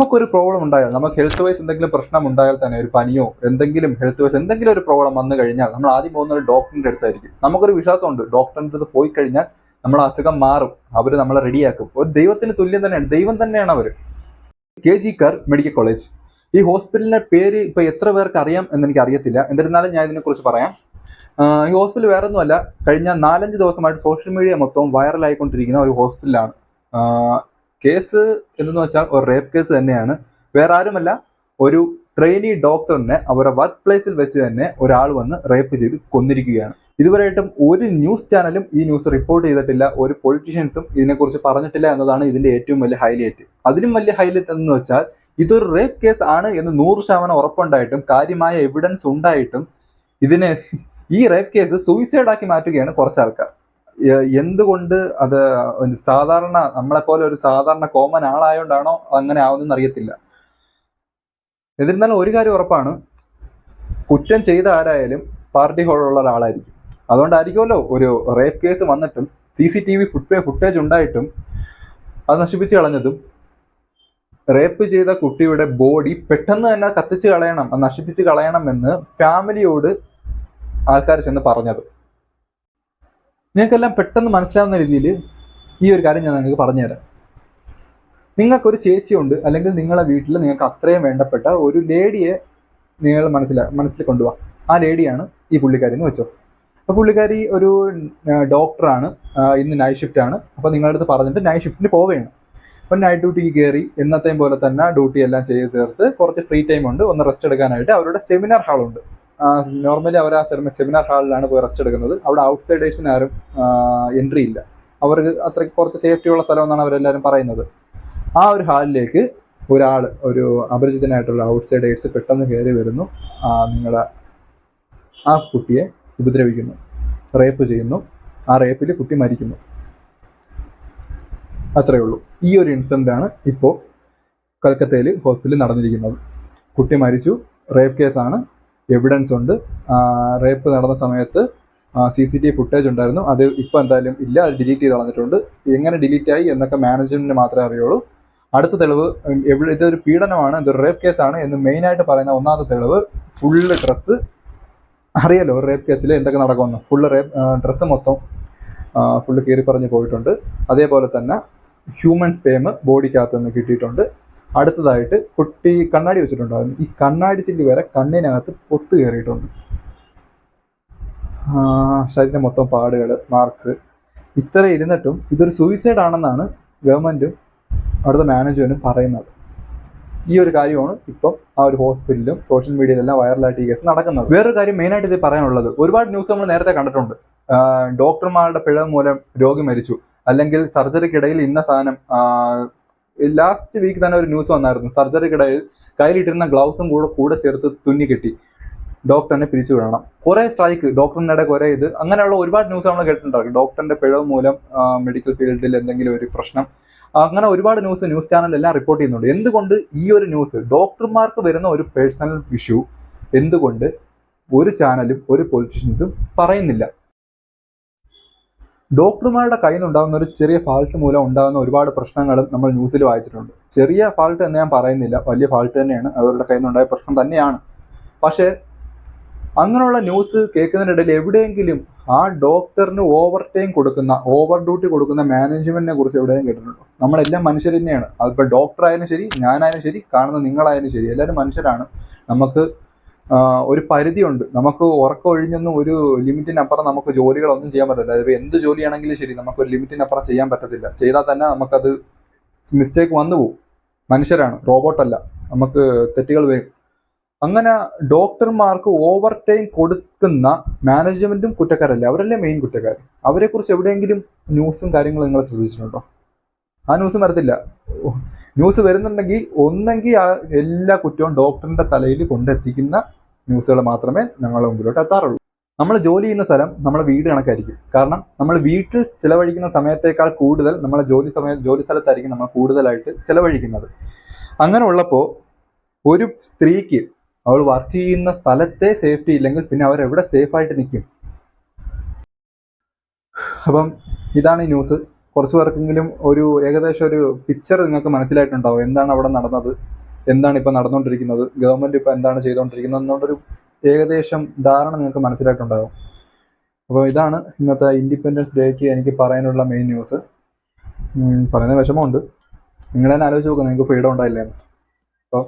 നമുക്കൊരു പ്രോബ്ലം ഉണ്ടായാൽ നമുക്ക് ഹെൽത്ത് വൈസ് എന്തെങ്കിലും പ്രശ്നം ഉണ്ടായാൽ തന്നെ ഒരു പനിയോ എന്തെങ്കിലും ഹെൽത്ത് വൈസ് എന്തെങ്കിലും ഒരു പ്രോബ്ലം വന്നു കഴിഞ്ഞാൽ നമ്മൾ ആദ്യം പോകുന്ന ഒരു ഡോക്ടറിന്റെ അടുത്തായിരിക്കും. നമുക്കൊരു വിശ്വാസമുണ്ട് ഡോക്ടറിന്റെ അടുത്ത് പോയി കഴിഞ്ഞാൽ നമ്മളെ അസുഖം മാറും അവർ നമ്മളെ റെഡിയാക്കും ഒരു ദൈവത്തിന് തുല്യം തന്നെയാണ് ദൈവം തന്നെയാണ് അവർ K G Kar medical college ഈ ഹോസ്പിറ്റലിന്റെ പേര് ഇപ്പൊ എത്ര പേർക്ക് അറിയാം എന്ന് എനിക്ക് അറിയത്തില്ല. എന്നിരുന്നാലും ഞാൻ ഇതിനെക്കുറിച്ച് പറയാം. ഈ ഹോസ്പിറ്റൽ വേറെ ഒന്നുമല്ല കഴിഞ്ഞ നാലഞ്ച് ദിവസമായിട്ട് സോഷ്യൽ മീഡിയ മൊത്തം വൈറലായിക്കൊണ്ടിരിക്കുന്ന ഒരു ഹോസ്പിറ്റലാണ് കേസ് എന്തെന്ന് വെച്ചാൽ ഒരു റേപ്പ് കേസ് തന്നെയാണ്. വേറെ ആരുമല്ല ഒരു ട്രെയിനി ഡോക്ടറിനെ അവരുടെ വർക്ക് പ്ലേസിൽ വെച്ച് തന്നെ ഒരാൾ വന്ന് റേപ്പ് ചെയ്ത് കൊന്നിരിക്കുകയാണ്. ഇതുവരെയായിട്ടും ഒരു ന്യൂസ് ചാനലും ഈ ന്യൂസ് റിപ്പോർട്ട് ചെയ്തിട്ടില്ല ഒരു പൊളിറ്റീഷ്യൻസും ഇതിനെക്കുറിച്ച് പറഞ്ഞിട്ടില്ല എന്നതാണ് ഇതിന്റെ ഏറ്റവും വലിയ ഹൈലൈറ്റ് അതിലും വലിയ ഹൈലൈറ്റ് എന്ന് വെച്ചാൽ ഇതൊരു റേപ്പ് കേസ് ആണ് എന്ന് നൂറ് ശതമാനം ഉറപ്പുണ്ടായിട്ടും കാര്യമായ എവിഡൻസ് ഉണ്ടായിട്ടും ഇതിനെ ഈ റേപ്പ് കേസ് സൂയിസൈഡ് ആക്കി മാറ്റുകയാണ് കുറച്ച് ആൾക്കാർ. എന്തുകൊണ്ട് അത് സാധാരണ നമ്മളെ പോലെ ഒരു സാധാരണ കോമൺ ആളായോണ്ടാണോ അങ്ങനെ ആവുന്നെന്ന് അറിയത്തില്ല. എന്നിരുന്നാലും ഒരു കാര്യം ഉറപ്പാണ്. കുറ്റം ചെയ്ത ആരായാലും പാർട്ടി ഹോളുള്ള ഒരാളായിരിക്കും. അതുകൊണ്ടായിരിക്കുമല്ലോ ഒരു റേപ്പ് കേസ് വന്നിട്ടും C C T V footage footage ഉണ്ടായിട്ടും അത് നശിപ്പിച്ച് കളഞ്ഞതും റേപ്പ് ചെയ്ത കുട്ടിയുടെ ബോഡി പെട്ടെന്ന് തന്നെ കത്തിച്ച് കളയണം അത് നശിപ്പിച്ച് കളയണമെന്ന് ഫാമിലിയോട് ആൾക്കാർ ചെന്ന് പറഞ്ഞത്. നിങ്ങൾക്കെല്ലാം പെട്ടെന്ന് മനസ്സിലാവുന്ന രീതിയിൽ ഈ ഒരു കാര്യം ഞാൻ നിങ്ങൾക്ക് പറഞ്ഞുതരാം. നിങ്ങൾക്കൊരു ചേച്ചിയുണ്ട് അല്ലെങ്കിൽ നിങ്ങളെ വീട്ടിൽ നിങ്ങൾക്ക് അത്രയും വേണ്ടപ്പെട്ട ഒരു ലേഡിയെ നിങ്ങൾ മനസ്സിലാ മനസ്സിൽ കൊണ്ടുപോകാം ആ ലേഡിയാണ് ഈ പുള്ളിക്കാരി എന്ന് വെച്ചോ. അപ്പോൾ പുള്ളിക്കാരി ഒരു ഡോക്ടറാണ് ഇന്ന് നൈറ്റ് ഷിഫ്റ്റാണ് അപ്പോൾ നിങ്ങളുടെ അടുത്ത് പറഞ്ഞിട്ട് നൈറ്റ് ഷിഫ്റ്റിന് പോവുകയാണ്. അപ്പം നൈറ്റ് ഡ്യൂട്ടിക്ക് കയറി എന്നത്തെയും പോലെ തന്നെ ഡ്യൂട്ടി എല്ലാം ചെയ്ത് തീർത്ത് കുറച്ച് ഫ്രീ ടൈം ഉണ്ട്. ഒന്ന് റെസ്റ്റ് എടുക്കാനായിട്ട് അവരുടെ സെമിനാർ ഹാളുണ്ട് നോർമലി അവർ ആ സെമിനാർ ഹാളിലാണ് പോയി റെസ്റ്റ് എടുക്കുന്നത്. അവിടെ ഔട്ട്സൈഡേഴ്സിന് ആരും എൻട്രി ഇല്ല. അവർക്ക് അത്രയ്ക്ക് കുറച്ച് സേഫ്റ്റി ഉള്ള സ്ഥലം എന്നാണ് അവരെല്ലാവരും പറയുന്നത്. ആ ഒരു ഹാളിലേക്ക് ഒരാൾ ഒരു അപരിചിതനായിട്ടുള്ള ഔട്ട്സൈഡേഴ്സ് പെട്ടെന്ന് കയറി വരുന്നു. നിങ്ങളെ ആ കുട്ടിയെ ഉപദ്രവിക്കുന്നു. റേപ്പ് ചെയ്യുന്നു. ആ റേപ്പിൽ കുട്ടി മരിക്കുന്നു. അത്രയേ ഉള്ളൂ. ഈ ഒരു ഇൻസിഡന്റ് ആണ് ഇപ്പോൾ കൽക്കത്തയിൽ ഹോസ്പിറ്റലിൽ നടന്നിരിക്കുന്നത്. കുട്ടി മരിച്ചു. റേപ്പ് കേസാണ് എവിഡൻസ് ഉണ്ട്. റേപ്പ് നടന്ന സമയത്ത് C C T V footage ഉണ്ടായിരുന്നു. അത് ഇപ്പോൾ എന്തായാലും ഇല്ല. അത് ഡിലീറ്റ് ചെയ്ത് കളഞ്ഞിട്ടുണ്ട്. എങ്ങനെ ഡിലീറ്റ് ആയി എന്നൊക്കെ മാനേജ്മെന്റിന് മാത്രമേ അറിയുള്ളൂ. അടുത്ത തെളിവ് എവിടെ ഇതൊരു പീഡനമാണ് ഇതൊരു റേപ്പ് കേസാണ് എന്ന് മെയിനായിട്ട് പറയുന്ന ഒന്നാമത്തെ തെളിവ് ഫുള്ള് ഡ്രസ്സ് അറിയാലോ റേപ്പ് കേസിൽ എന്തൊക്കെ നടക്കുമെന്ന്. ഫുള്ള് റേപ്പ് ഡ്രസ്സ് മൊത്തം ഫുള്ള് കീറി പറഞ്ഞ് പോയിട്ടുണ്ട്. അതേപോലെ തന്നെ ഹ്യൂമൻ സ്പേം ബോഡിക്കകത്ത് നിന്ന് കിട്ടിയിട്ടുണ്ട്. അടുത്തതായിട്ട് കുട്ടി കണ്ണാടി വെച്ചിട്ടുണ്ടായിരുന്നു. ഈ കണ്ണാടി ചില്ലി വരെ കണ്ണിനകത്ത് പൊത്തു കയറിയിട്ടുണ്ട്. ശരീരം മൊത്തം പാടുകൾ മാർക്സ് ഇത്ര ഇരുന്നിട്ടും ഇതൊരു സൂയിസൈഡ് ആണെന്നാണ് ഗവൺമെന്റും അവിടുത്തെ മാനേജ്മെന്റും പറയുന്നത്. ഈ ഒരു കാര്യമാണ് ഇപ്പം ആ ഒരു ഹോസ്പിറ്റലിലും സോഷ്യൽ മീഡിയയിലെല്ലാം വൈറലായിട്ട് ഈ കേസ് നടക്കുന്നത്. വേറൊരു കാര്യം മെയിനായിട്ട് ഇത് പറയാനുള്ളത്. ഒരുപാട് ന്യൂസ് നമ്മൾ നേരത്തെ കണ്ടിട്ടുണ്ട്. ഡോക്ടർമാരുടെ പിഴവ് മൂലം രോഗി മരിച്ചു. അല്ലെങ്കിൽ സർജറിക്കിടയിൽ ഇന്ന സാധനം ലാസ്റ്റ് വീക്ക് തന്നെ ഒരു ന്യൂസ് വന്നായിരുന്നു. സർജറിക്കിടയിൽ കയ്യിലിട്ടിരുന്ന ഗ്ലൗസും കൂടെ കൂടെ ചേർത്ത് തുന്നി കെട്ടി. ഡോക്ടറിനെ പിരിച്ചു വിടണം. കുറെ സ്ട്രൈക്ക് ഡോക്ടറിനിടെ കുറെ ഇത്. അങ്ങനെയുള്ള ഒരുപാട് ന്യൂസ് നമ്മൾ കേട്ടിട്ടുണ്ടാവും. ഡോക്ടറിന്റെ പിഴവ് മൂലം മെഡിക്കൽ ഫീൽഡിൽ എന്തെങ്കിലും ഒരു പ്രശ്നം. അങ്ങനെ ഒരുപാട് ന്യൂസ് ന്യൂസ് ചാനൽ എല്ലാം റിപ്പോർട്ട് ചെയ്യുന്നുണ്ട്. എന്തുകൊണ്ട് ഈ ഒരു ന്യൂസ് ഡോക്ടർമാർക്ക് വരുന്ന ഒരു പേഴ്സണൽ ഇഷ്യൂ എന്തുകൊണ്ട്? ഒരു ചാനലും ഒരു പൊളിറ്റീഷ്യൻസും പറയുന്നില്ല. ഡോക്ടർമാരുടെ കയ്യിൽ നിന്നുണ്ടാകുന്ന ഒരു ചെറിയ ഫാൾട്ട് മൂലം ഉണ്ടാകുന്ന ഒരുപാട് പ്രശ്നങ്ങളും നമ്മൾ ന്യൂസിൽ വായിച്ചിട്ടുണ്ട്. ചെറിയ ഫാൾട്ട് എന്ന് ഞാൻ പറയുന്നില്ല. വലിയ ഫാൾട്ട് തന്നെയാണ്. അവരുടെ കയ്യിൽ നിന്നുണ്ടായ പ്രശ്നം തന്നെയാണ്. പക്ഷേ അങ്ങനെയുള്ള ന്യൂസ് കേൾക്കുന്നതിനിടയിൽ എവിടെയെങ്കിലും ആ ഡോക്ടറിന് ഓവർ ടൈം കൊടുക്കുന്ന ഓവർ ഡ്യൂട്ടി കൊടുക്കുന്ന മാനേജ്മെന്റിനെ കുറിച്ച് എവിടെയും കേട്ടിട്ടുണ്ടോ? നമ്മളെല്ലാം മനുഷ്യർ തന്നെയാണ്. അതിപ്പോൾ ഡോക്ടർ ആയാലും ശരി ഞാനായാലും ശരി കാണുന്ന നിങ്ങളായാലും ശരി. എല്ലാവരും മനുഷ്യരാണ്. നമുക്ക് ഒരു പരിധിയുണ്ട്. നമുക്ക് ഉറക്കമൊഴിഞ്ഞൊന്നും ഒരു ലിമിറ്റിനപ്പുറം നമുക്ക് ജോലികളൊന്നും ചെയ്യാൻ പറ്റില്ല അതായത് എന്ത് ജോലിയാണെങ്കിലും ശരി നമുക്ക് ഒരു ലിമിറ്റിനപ്പുറം ചെയ്യാൻ പറ്റത്തില്ല. ചെയ്താൽ തന്നെ നമുക്കത് മിസ്റ്റേക്ക് വന്നു പോകും മനുഷ്യരാണ് റോബോട്ടല്ല. നമുക്ക് തെറ്റുകൾ വരും. അങ്ങനെ ഡോക്ടർമാർക്ക് ഓവർ ടൈം കൊടുക്കുന്ന മാനേജ്മെന്റും കുറ്റക്കാരല്ലേ? അവരല്ലേ മെയിൻ കുറ്റക്കാർ? അവരെക്കുറിച്ച് എവിടെയെങ്കിലും ന്യൂസും കാര്യങ്ങളും നിങ്ങൾ ശ്രദ്ധിച്ചിട്ടുണ്ടോ? ആ ന്യൂസ് വരത്തില്ല. ന്യൂസ് വരുന്നുണ്ടെങ്കിൽ ഒന്നെങ്കിൽ ആ എല്ലാ കുറ്റവും ഡോക്ടറിന്റെ തലയിൽ കൊണ്ടെത്തിക്കുന്ന ന്യൂസുകൾ മാത്രമേ ഞങ്ങളുടെ മുമ്പിലോട്ട് എത്താറുള്ളൂ. നമ്മൾ ജോലി ചെയ്യുന്ന സ്ഥലം നമ്മളെ വീട് കണക്കായിരിക്കും. കാരണം നമ്മൾ വീട്ടിൽ ചിലവഴിക്കുന്ന സമയത്തേക്കാൾ കൂടുതൽ നമ്മളെ ജോലി സമയ ജോലി സ്ഥലത്തായിരിക്കും നമ്മൾ കൂടുതലായിട്ട് ചിലവഴിക്കുന്നത്. അങ്ങനെ ഉള്ളപ്പോൾ ഒരു സ്ത്രീക്ക് അവൾ വർക്ക് ചെയ്യുന്ന സ്ഥലത്തെ സേഫ്റ്റി ഇല്ലെങ്കിൽ പിന്നെ അവർ എവിടെ സേഫ് ആയിട്ട് നിൽക്കും അപ്പം ഇതാണ് ഈ ന്യൂസ്. കുറച്ച് പേർക്കെങ്കിലും ഒരു ഏകദേശം ഒരു പിക്ചർ നിങ്ങൾക്ക് മനസ്സിലായിട്ടുണ്ടാവും. എന്താണ് അവിടെ നടന്നത്? എന്താണ് ഇപ്പോൾ നടന്നുകൊണ്ടിരിക്കുന്നത് ഗവൺമെന്റ് ഇപ്പോൾ എന്താണ് ചെയ്തുകൊണ്ടിരിക്കുന്നത് എന്നുള്ളൊരു ഏകദേശം ധാരണ നിങ്ങൾക്ക് മനസ്സിലായിട്ടുണ്ടാകും അപ്പോൾ ഇതാണ് ഇന്നത്തെ ഇൻഡിപെൻഡൻസ് ഡേക്ക് എനിക്ക് പറയാനുള്ള മെയിൻ ന്യൂസ് പറയുന്ന വിഷമമുണ്ട്. നിങ്ങൾ തന്നെ ആലോചിച്ച് നോക്കുക നിങ്ങൾക്ക് ഫ്രീഡം ഉണ്ടായില്ലേ അപ്പോൾ